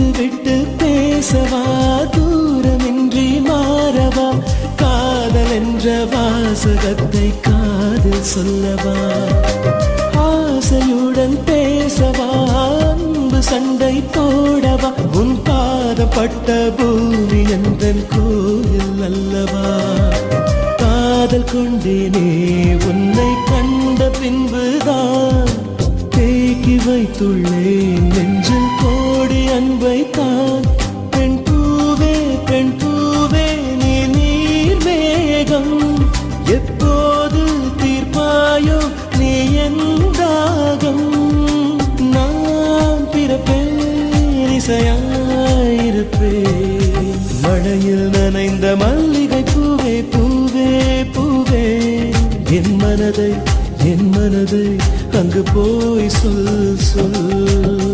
இப்போது விட்டு பேசவா? தூரமின்றி மாறவா? காதல் என்ற வாசகத்தை காதில் சொல்லவா? ஆசையுடன் பேசவா? அன்பு சண்டை போடவா? உன் பாதப்பட்ட பூமி எந்தன் கோயில் அல்லவா? காதல் கொண்டேனே உன்னை கண்ட பின்புதான் தேக்கி வைத்துள்ளேன். நெஞ்சில் கோடி அன்பை பெண் பூவே பெண் பூவே நீ நீர் மேகம். எப்போது தீர்ப்பாயோ நீ என் நான் பிறப்பேன் மழையில் நனைந்த மல்லிகை பூவே பூவே பூவே. என் மனதை என் மனதை அங்கு போய் சொல் சொல்.